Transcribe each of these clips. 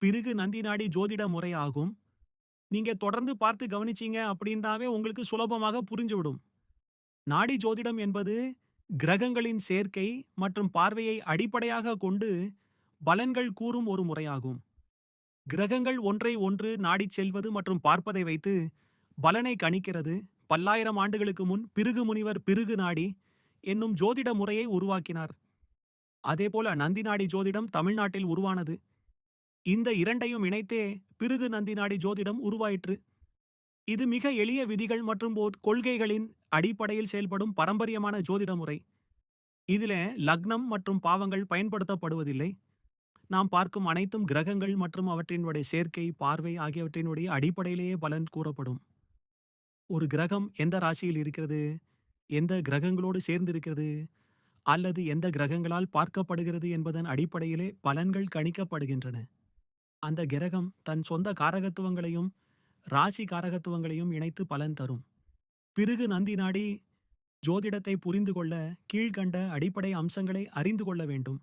பிருகு நந்தி நாடி ஜோதிட முறையாகும் நீங்க தொடர்ந்து பார்த்து கவனிச்சீங்க அப்படின்றாவே உங்களுக்கு சுலபமாக புரிஞ்சுவிடும். நாடி ஜோதிடம் என்பது கிரகங்களின் சேர்க்கை மற்றும் பார்வையை அடிப்படையாகக் கொண்டு பலன்கள் கூறும் ஒரு முறையாகும். கிரகங்கள் ஒன்றை ஒன்று நாடிச் செல்வது மற்றும் பார்ப்பதை வைத்து பலனை கணிக்கிறது. பல்லாயிரம் ஆண்டுகளுக்கு முன் பிருகு முனிவர் பிருகு நாடி என்னும் ஜோதிட முறையை உருவாக்கினார். அதேபோல நந்தி நாடி ஜோதிடம் தமிழ்நாட்டில் உருவானது. இந்த இரண்டையும் இணைத்தே பிருகு நந்தி நாடி ஜோதிடம் உருவாயிற்று. இது மிக எளிய விதிகள் மற்றும் ஓர் கொள்கைகளின் அடிப்படையில் செயல்படும் பாரம்பரியமான ஜோதிட முறை. இதில் லக்னம் மற்றும் பாவங்கள் பயன்படுத்தப்படுவதில்லை. நாம் பார்க்கும் அனைத்தும் கிரகங்கள் மற்றும் அவற்றினுடைய சேர்க்கை, பார்வை ஆகியவற்றினுடைய அடிப்படையிலேயே பலன் கூறப்படும். ஒரு கிரகம் எந்த ராசியில் இருக்கிறது? எந்த கிரகங்களோடு சேர்ந்திருக்கிறது? அல்லது எந்த கிரகங்களால் பார்க்கப்படுகிறது என்பதன் அடிப்படையிலே பலன்கள் கணிக்கப்படுகின்றன. அந்த கிரகம் தன் சொந்த காரகத்துவங்களையும், ராசி காரகத்துவங்களையும் இணைத்து பலன் தரும். பிறகு நந்தி நாடி ஜோதிடத்தை புரிந்து கொள்ள கீழ்கண்ட அடிப்படை அம்சங்களை அறிந்து கொள்ள வேண்டும்.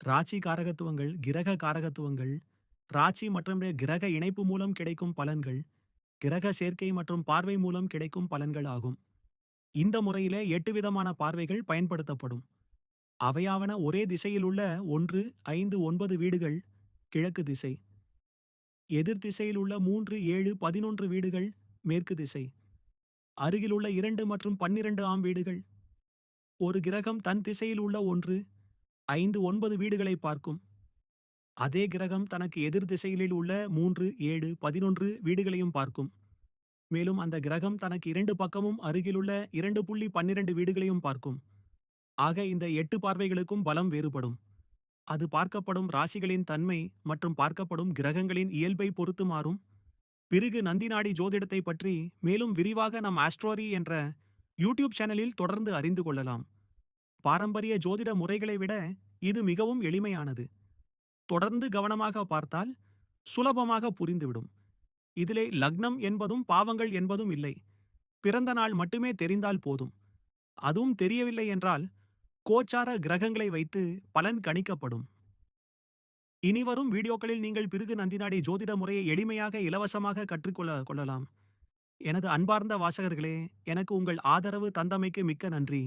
ராசி காரகத்துவங்கள், கிரக காரகத்துவங்கள், ராசி மற்றும் கிரக இணைப்பு மூலம் கிடைக்கும் பலன்கள், கிரக சேர்க்கை மற்றும் பார்வை மூலம் கிடைக்கும் பலன்கள் ஆகும். இந்த முறையிலே எட்டு விதமான பார்வைகள் பயன்படுத்தப்படும். அவையாவன ஒரே திசையில் உள்ள 1, 5, 9 வீடுகள் கிழக்கு திசை. எதிர் திசையில் உள்ள 3, 7, 11 வீடுகள் மேற்கு திசை. அருகிலுள்ள இரண்டு மற்றும் 12 ஆம் வீடுகள். ஒரு கிரகம் தன் திசையில் உள்ள 1, 5, 9 வீடுகளை பார்க்கும். அதே கிரகம் தனக்கு எதிர் திசையிலில் உள்ள 3, 7, 11 வீடுகளையும் பார்க்கும். மேலும் அந்த கிரகம் தனக்கு இரண்டு பக்கமும் அருகிலுள்ள 2.12 வீடுகளையும் பார்க்கும். ஆக இந்த எட்டு பார்வைகளுக்கும் பலம் வேறுபடும். அது பார்க்கப்படும் ராசிகளின் தன்மை மற்றும் பார்க்கப்படும் கிரகங்களின் இயல்பை பொறுத்து மாறும். பிறகு நந்தினாடி ஜோதிடத்தை பற்றி மேலும் விரிவாக நம் ஆஸ்ட்ரோரி என்ற யூடியூப் சேனலில் தொடர்ந்து அறிந்து கொள்ளலாம். பாரம்பரிய ஜோதிட முறைகளை விட இது மிகவும் எளிமையானது. தொடர்ந்து கவனமாக பார்த்தால் சுலபமாக புரிந்துவிடும். இதிலே லக்னம் என்பதும் பாவங்கள் என்பதும் இல்லை. பிறந்த நாள் மட்டுமே தெரிந்தால் போதும். அதுவும் தெரியவில்லை என்றால் கோச்சார கிரகங்களை வைத்து பலன் கணிக்கப்படும். இனிவரும் வீடியோக்களில் நீங்கள் பிருகு நந்தினாடி ஜோதிட முறையை எளிமையாக இலவசமாக கற்றுக்கொள்ள கொள்ளலாம். எனது அன்பார்ந்த வாசகர்களே எனக்கு உங்கள் ஆதரவு தந்தமைக்கு மிக்க நன்றி.